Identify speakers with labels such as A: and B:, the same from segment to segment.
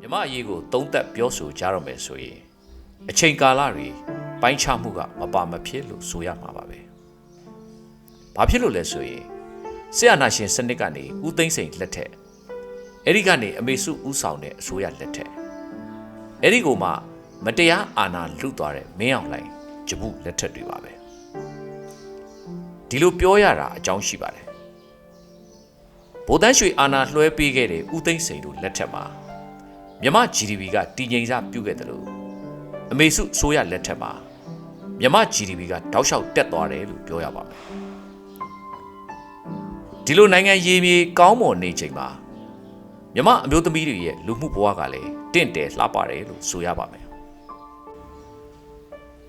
A: မြမအရေးကိုသုံးသက်ပြောဆိုကြတော့မယ်ဆိုရင်အချိန်ကာလတွေပိုင်းခြားမှုကမပါမဖြစ်လို့ဆိုရမှာပါပဲ။ဘာဖြစ်လို့လဲဆိုရင်ဆရာနာရှင်စနစ်ကနေဦးသိန်းစိန်လက်ထက်အဲ့ဒီကနေအမေစုဦးဆောင်တဲ့အစိုးရလက်ထက်အဲ့ဒီကိုမှမတရားအာဏာလုသွားတဲ့မင်းအောင်လှိုင်ဂျပုလက်ထက်တွေပါပဲဒီလိုပြောရတာအကြောင်းရှိပါတယ်ဗိုလ်တန်းရွှေအာဏာလွှဲပေးခဲ့တဲ့ဦးသိန်းစိန်တို့လက်ထက်မှာ မြမ GDP ကတည်ငြိမ်စပြုခဲ့တယ်လို့အမေစုအစိုးရလက်ထက်မှာမြမ GDP ကတောက်လျှောက်တက်သွားတယ်လို့ပြောရပါမယ်ဒီလိုနိုင်ငံရေးမြေကောင်းမွန်နေချိန်မှာမြမအမျိုးသမီးတွေရဲ့လူမှုဘဝကလည်းတင့်တယ်လှပတယ်လို့ဆိုရပါမယ်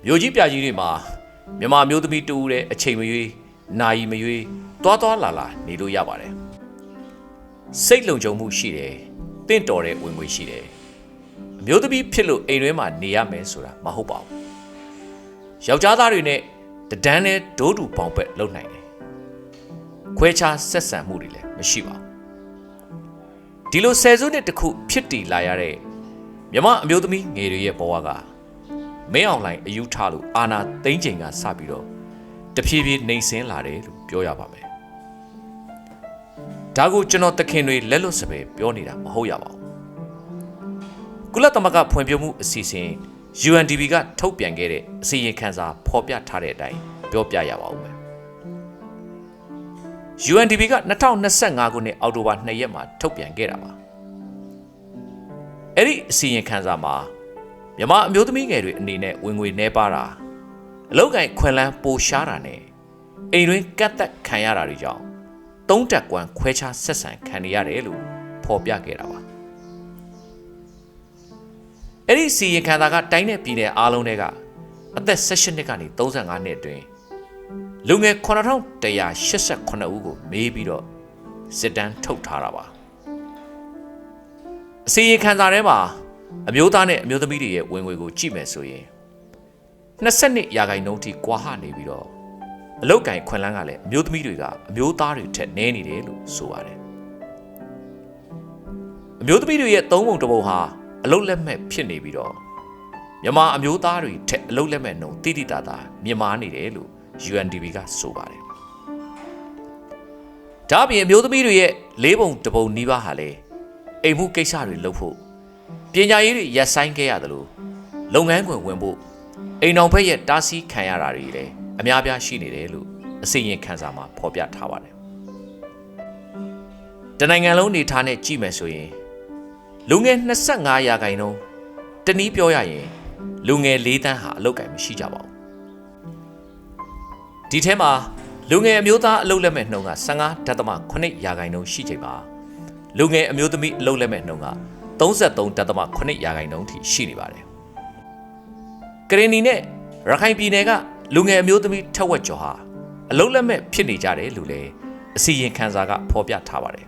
A: မြို့ကြီးပြကြီးတွေမှာမြမအမျိုးသမီးတူတဲ့အချိန်မရွေးနာရီမရွေးတွားတွားလာလာနေလို့ရပါတယ်စိတ်လုံခြုံမှုရှိတယ် တင့်တော်တဲ့ဝင်ငွေရှိတယ်အမျိုးသမီးဖြစ်လို့အိမ်တွင်းမှာနေရမယ်ဆိုတာမဟုတ်ပါဘူးယောက်ျားသားတွေနဲ့တဒန်းနဲ့ဒိုးတူပေါင်ပက်လုံနိုင်တယ်ခွဲခြားဆက်ဆံမှုတွေလည်းမရှိပါဘူးဒီလိုဆယ်စုနှစ်တစ်ခုဖြစ်တည်လာရတဲ့မြမအမျိုးသမီးငယ်တွေရဲ့ဘဝကမင်းအောင်လှိုင်အယူထားလို့အာနာသိမ့်ချိန်ကစပြီးတော့တဖြည်းဖြည်းနှိမ်ဆင်းလာတယ်လို့ပြောရပါမယ် ဒါကိုကျွန်တော်တခင်တွေလက်လွတ်စပယ်ပြောနေတာမဟုတ်ရပါဘူးကုလသမဂ္ဂဖွံ့ဖြိုးမှုအစီအစဉ် UNDP ကထုတ်ပြန်ခဲ့တဲ့အစီရင်ခံစာဖော်ပြထားတဲ့အတိုင်းပြောပြရပါဦးမယ် UNDP က2025ခုနှစ်အောက်တိုဘာ2ရက်မှာထုတ်ပြန်ခဲ့တာပါအဲ့ဒီအစီရင်ခံစာမှာမြန်မာအမျိုးသမီးငယ်တွေအနေနဲ့ဝင်ငွေနှဲပါတာအလောက်ကန်ခွင်လန်းပိုရှားတာနဲ့အိမ်တွင်ကတ်သက်ခံရတာတွေကြောင့် သုံးတက်ကွမ်းခွဲခြားဆက်ဆံခံနေရတယ်လို့ဖော်ပြခဲ့တာပါအဲ့ဒီစီရင်ခံစာကတိုင်းနဲ့ပြည်နယ်အားလုံးတွေကအသက်16နှစ်ကနေ35နှစ်အတွင်းလူငယ်9188ဦးကိုမေးပြီးတော့စစ်တမ်းထုတ်ထားတာပါအစီရင်ခံစာထဲမှာအမျိုးသားနဲ့အမျိုးသမီးတွေရဲ့ဝင်ငွေကိုကြည့်မယ်ဆိုရင်22ရာခိုင်နှုန်းထိကွာဟနေပြီးတော့ အလုတ်ကင်ခွန်လန်းကလည်းအမျိုးသမီးတွေကအမျိုးသားတွေထက်နည်းနေတယ်လို့ဆိုပါတယ်အမျိုးသမီးတွေရဲ့သုံးပုံတစ်ပုံဟာအလုတ်လက်မဲ့ဖြစ်နေပြီးတော့မြန်မာအမျိုးသားတွေထက်အလုတ်လက်မဲ့နှုန်းတိတိတသာမြင့်မားနေတယ်လို့ UNDP ကဆိုပါတယ်ဒါ့အပြင်အမျိုးသမီးတွေရဲ့လေးပုံတစ်ပုံနီးပါးဟာလေအိမ်မှုကိစ္စတွေလုပ်ဖို့ပညာရေးတွေရပ်ဆိုင်းခဲ့ရတယ်လို့လုပ်ငန်းခွင်ဝင်ဖို့အိမ်တော်ဘက်ရဲ့တားဆီးခံရတာတွေလည်း အများပြားရှိနေတယ်လို့အစီရင်ခံစာမှာဖော်ပြထားပါတယ်တနိုင်ငံလုံးနေထားနဲ့ကြည့်မယ်ဆိုရင်လူငယ်25ရာခိုင်နှုန်းတနည်းပြောရရင်လူငယ်၄တန်းဟာအလုပ်ကင်မရှိကြပါဘူးဒီထဲမှာလူငယ်အမျိုးသားအလုပ်လက်မဲ့နှုန်းက15.8ရာခိုင်နှုန်းရှိချိန်မှာလူငယ်အမျိုးသမီးအလုပ်လက်မဲ့နှုန်းက33.8ရာခိုင်နှုန်းထိရှိနေပါတယ်ကရင်နီနဲ့ရခိုင်ပြည်နယ်က လူငယ်အမျိုးသမီးထက်ဝက်ကျော်ဟာအလုပ်လက်မဲ့ဖြစ်နေကြတယ်လို့လည်းအစီရင်ခံစာကဖော်ပြထားပါတယ်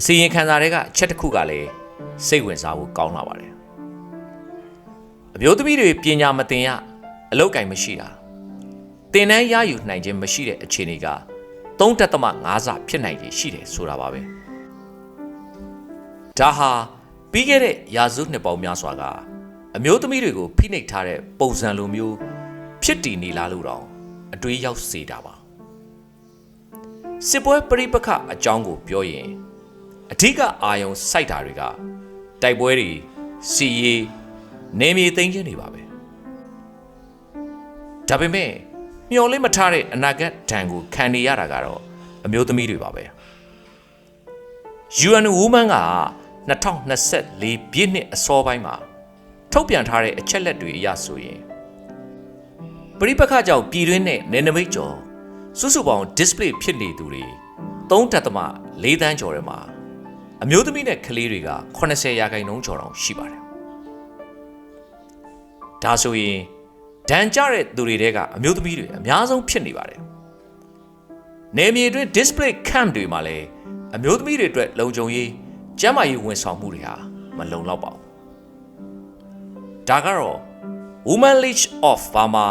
A: အစီရင်ခံစာတွေကအချက်တစ်ခုကလည်းစိတ်ဝင်စားဖို့ကောင်းလာပါတယ်အမျိုးသမီးတွေပညာမသင်ရအလုပ်ကင်မရှိတာတင်တန်းရယူနိုင်ခြင်းမရှိတဲ့အခြေအနေက3.5ဆဖြစ်နိုင်ခြေရှိတယ်ဆိုတာပါပဲဒါဟာပြီးခဲ့တဲ့ရာစုနှစ်ပေါင်းများစွာက အမျိုးသမီးတွေကိုဖိနှိပ်ထားတဲ့ပုံစံလိုမျိုးဖြစ်တည်နေလားလို့တော့အတွေးရောက်စေတာပါစစ်ပွဲပြိပခအကြောင်းကိုပြောရင်အဓိကအာယုံစိုက်တာတွေကတိုက်ပွဲတွေစီရေးနေမြေသိမ်းခြင်းတွေပါပဲဒါပေမဲ့မျော်လင့်မထားတဲ့အနာဂတ်ဒဏ်ကိုခံနေရတာကတော့အမျိုးသမီးတွေပါပဲ UN Women က2024ပြည့်နှစ်အစောပိုင်းမှာ ထုတ်ပြန်ထားတဲ့အချက်လက်တွေအရဆိုရင်ပရိပခကြောင့်ပြည်တွင်းနဲ့နယ်နိမိတ်ကျော်စုစုပေါင်း display ဖြစ်နေသူတွေ3.4တန်းကျော်ထဲမှာအမျိုးသမီးနဲ့ကလေးတွေက80ရာခိုင်နှုန်းကျော်တောင်ရှိပါတယ်ဒါဆိုရင်ဒဏ်ကြတဲ့သူတွေတဲကအမျိုးသမီးတွေအများဆုံးဖြစ်နေပါတယ်နေမြေတွင် display camp တွေမှာလည်းအမျိုးသမီးတွေအတွက်လုံခြုံရေးကျန်းမာရေးဝန်ဆောင်မှုတွေဟာမလုံလောက်ပါဘူး ဒါကတော့ Women League of Burma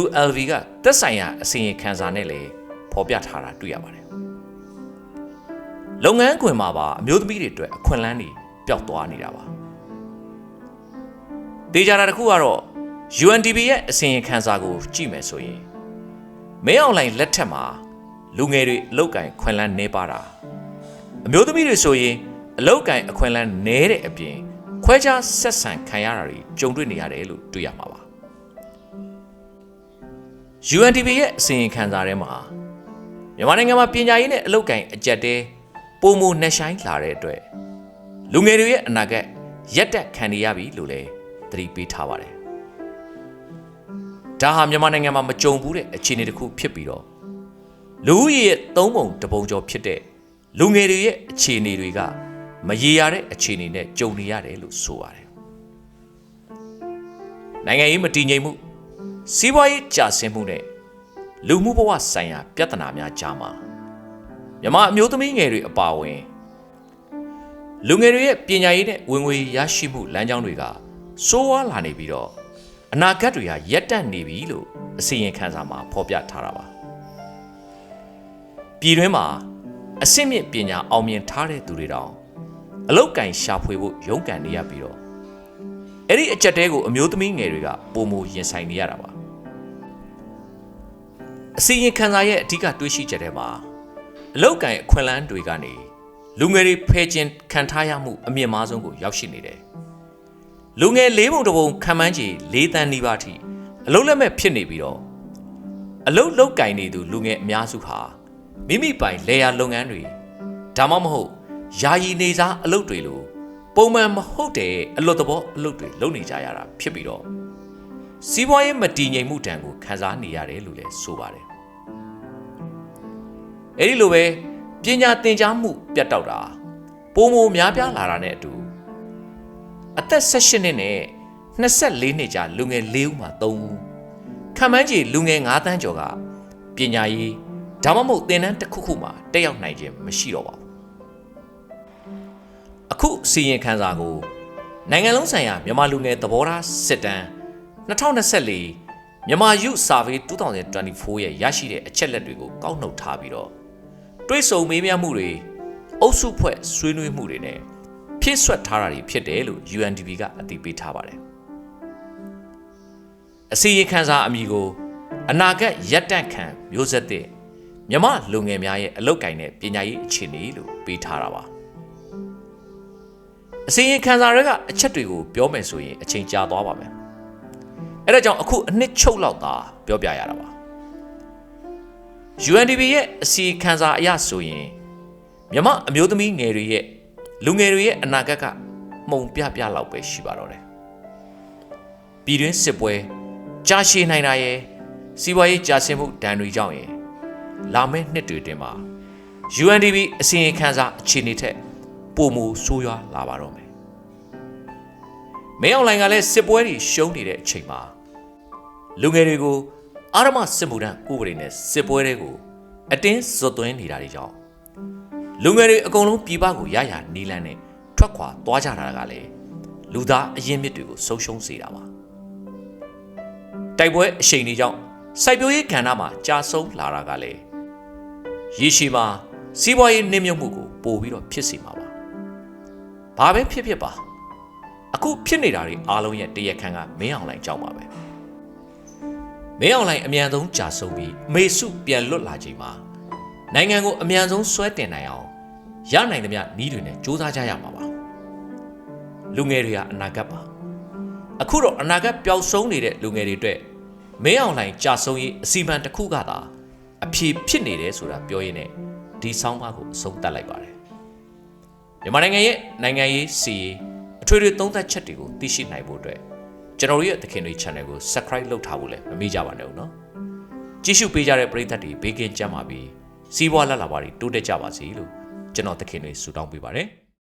A: WLV ကသက်ဆိုင်ရာအစီရင်ခံစာနဲ့လည်းဖော်ပြထားတာတွေ့ရပါတယ်လုပ်ငန်းခွင်မှာပါအမျိုးသမီးတွေအတွက်အခွင့်အလမ်းတွေပျောက်သွားနေတာပါတေချာတာတစ်ခုကတော့ UNDP ရဲ့အစီရင်ခံစာကိုကြည့်မယ်ဆိုရင်မင်းအောင်လိုင်လက်ထက်မှာလူငယ်တွေအလုတ်ကင်ခွင့်လန်းနေပါတာအမျိုးသမီးတွေဆိုရင်အလုတ်ကင်အခွင့်လန်းနဲတဲ့အပြင် ခွဲခြားဆက်ဆံခံရတာတွေကြုံတွေ့နေရတယ်လို့တွေ့ရမှာပါ UNDP ရဲ့အစီရင်ခံစာထဲမှာမြန်မာနိုင်ငံမှာပညာရေးနဲ့အလုပ်ကိုင်အကြက်တဲပုံမနှက်ဆိုင်လာတဲ့အတွက်လူငယ်တွေရဲ့အနာဂတ်ရက်တက်ခံနေရပြီလို့လည်းသတိပေးထားပါတယ်။ဒါဟာမြန်မာနိုင်ငံမှာမကြုံဘူးတဲ့အခြေအနေတစ်ခုဖြစ်ပြီးတော့လူဦးရေရဲ့သုံးပုံတစ်ပုံကျော်ဖြစ်တဲ့လူငယ်တွေရဲ့အခြေအနေတွေက မရေရာတဲ့အခြေအနေနဲ့ကြုံနေရတယ်လို့ဆိုပါတယ်။နိုင်ငံရေးမတည်ငြိမ်မှုစီးပွားရေးကျဆင်းမှုနဲ့လူမှုဘဝဆိုင်ရာပြဿနာများကြားမှာမြမအမျိုးသမီးငယ်တွေအပါအဝင်လူငယ်တွေရဲ့ပညာရေးနဲ့ဝင်ငွေရရှိမှုလမ်းကြောင်းတွေကစိုးဝါးလာနေပြီးတော့အနာဂတ်တွေဟာရက်တန့်နေပြီလို့အစီရင်ခံစာမှာဖော်ပြထားတာပါပြည်တွင်းမှာအဆင့်မြင့်ပညာအောင်မြင်ထားတဲ့သူတွေတောင် အလောက်ကင်ရှာဖွေဖို့ရုန်းကန်နေရပြီးတော့အဲ့ဒီအကြက်တဲကိုအမျိုးသမီးငယ်တွေကပုံမရင်ဆိုင်နေရတာပါအစီရင်ခံစာရဲ့အဓိကတွေးရှိချက်ထဲမှာအလောက်ကန်အခွင့်အလမ်းတွေကနေလူငယ်တွေဖယ်ကျင်ခံထားရမှုအမြင့်မားဆုံးကိုရောက်ရှိနေတယ်လူငယ်လေးပုံတစ်ပုံခံမှန်းချေ၄တန်းနီးပါးထိအလုံးလက်မဲ့ဖြစ်နေပြီးတော့အလုတ်လောက်ကင်နေသူလူငယ်အများစုဟာမိမိပိုင်လေယာလုပ်ငန်းတွေဒါမှမဟုတ် ယာယီနေစားအလုပ်တွေလိုပုံမှန်မဟုတ်တဲ့အလွတ်တဘောအလုပ်တွေလုပ်နေကြရတာဖြစ်ပြီးတော့စီးပွားရေးမတည်ငြိမ်မှုတံကိုခံစားနေရတယ်လို့လည်းဆိုပါတယ်။အဲဒီလိုပဲပညာသင်ကြားမှုပြတ်တောက်တာပုံမများပြားလာတာနဲ့အတူအသက်18နှစ်နဲ့24နှစ်ကြာလူငယ်၄ဦးမှာ3ဦးခံမှန်းကြည့်လူငယ်9တန်းကျော်ကပညာရေးဒါမှမဟုတ်သင်တန်းတစ်ခုခုမှာတက်ရောက်နိုင်ခြင်းမရှိတော့ပါဘူး။ အခုစီရင်ခံစာကိုနိုင်ငံလုံးဆိုင်ရာမြန်မာလူငယ်သဘောထားစစ်တမ်း2024မြန်မာ Youth Survey 2024ရဲ့ရရှိတဲ့အချက်လက်တွေကိုကောက်နှုတ်ထားပြီးတော့တွေးဆုံမေးမြန်းမှုတွေအုပ်စုဖွဲ့ဆွေးနွေးမှုတွေနဲ့ဖြည့်ဆွတ်ထားတာတွေဖြစ်တယ်လို့ UNDP ကအတည်ပြုထားပါတယ်။အစီရင်ခံစာအမည်ကိုအနာဂတ်ရက်တန့်ခံမျိုးဆက်တဲ့မြမလူငယ်များရဲ့အလုတ်ကင်တဲ့ပညာရေးအခြေအနေလို့ပေးထားတာပါ။ အစီရင်ခံစာတွေကအချက်တွေကိုပြောမယ်ဆိုရင်အချိန်ကြာသွားပါမယ်။အဲ့ဒါကြောင့်အခုအနှစ်ချုပ်လောက်သာပြောပြရတာပါ UNDP ရဲ့အစီခံစာအရဆိုရင်မြမအမျိုးသမီးငယ်တွေရဲ့လူငယ်တွေရဲ့အနာဂတ်ကမှုံပြပြလောက်ပဲရှိပါတော့တယ်ပြည်တွင်းစစ်ပွဲကြာရှည်နိုင်တာရဲ့စီးပွားရေးကြာဆင်းမှုဒဏ်တွေကြောင့်ရဲ့လာမယ့်နှစ်တွေတင်မှာ UNDP အစီရင်ခံစာအခြေအနေထက် ပိုမိုဆိုးရွားလာပါတော့မယ်မင်းအောင်လိုင်ကလည်းစစ်ပွဲတွေရှုံးနေတဲ့အချိန်မှာလူငယ်တွေကိုအာရမစစ်မှုထမ်းဥပဒေနဲ့စစ်ပွဲတွေကိုအတင်းဇွတ်သွင်းနေတာတွေကြောင့်လူငယ်တွေအကုန်လုံးပြည်ပကိုရရနီလန်းနဲ့ထွက်ခွာသွားကြတာကလည်းလူသားအရင်မြစ်တွေကိုဆုံးရှုံးစေတာပါတိုက်ပွဲအရှိန်တွေကြောင့်စိုက်ပျိုးရေးကဏ္ဍမှာကြာဆုံးလာတာကလည်းရေရှည်မှာစီးပွားရေးနှိမ့်မြုပ်မှုကိုပို့ပြီးတော့ဖြစ်စေမှာပါ ဘာပဲဖြစ်ဖြစ်ပါအခုဖြစ်နေတာတွေအားလုံးရဲ့တရခန့်ကမင်းအောင်လိုင်ကြောက်ပါပဲမင်းအောင်လိုင်အမြန်ဆုံးကြာဆုံးပြီးမေစုပြန်လွတ်လာချိန်မှာနိုင်ငံကိုအမြန်ဆုံးဆွဲတင်နိုင်အောင်ရနိုင်သမျှနီးတွေနဲ့စူးစမ်းကြရမှာပါလူငယ်တွေကအနာဂတ်ပါအခုတော့အနာဂတ်ပျောက်ဆုံးနေတဲ့လူငယ်တွေအတွက်မင်းအောင်လိုင်ကြာဆုံးရေးအစီအမံတစ်ခုကသာအဖြေဖြစ်နေတယ်ဆိုတာပြောရင်းနဲ့ဒီဆောင်းပါးကိုအဆုံးသတ်လိုက်ပါတယ် မြန်မာနိုင်ငံရဲ့နိုင်ငံရေးစီရေးအထွေထွေသုံးသပ်ချက်တွေကိုသိရှိနိုင်ဖို့အတွက်ကျွန်တော်တို့ရဲ့သခင်တွေ channel ကို subscribe လုပ်ထားဖို့လည်းမမေ့ကြပါနဲ့ဦးနော်ကြည့်ရှုပေးကြတဲ့ပရိသတ်တွေဘေးကင်းကြပါပြီးစီးပွားလက်လာပါတွေတိုးတက်ကြပါစေလို့ကျွန်တော်သခင်တွေဆုတောင်းပေးပါတယ်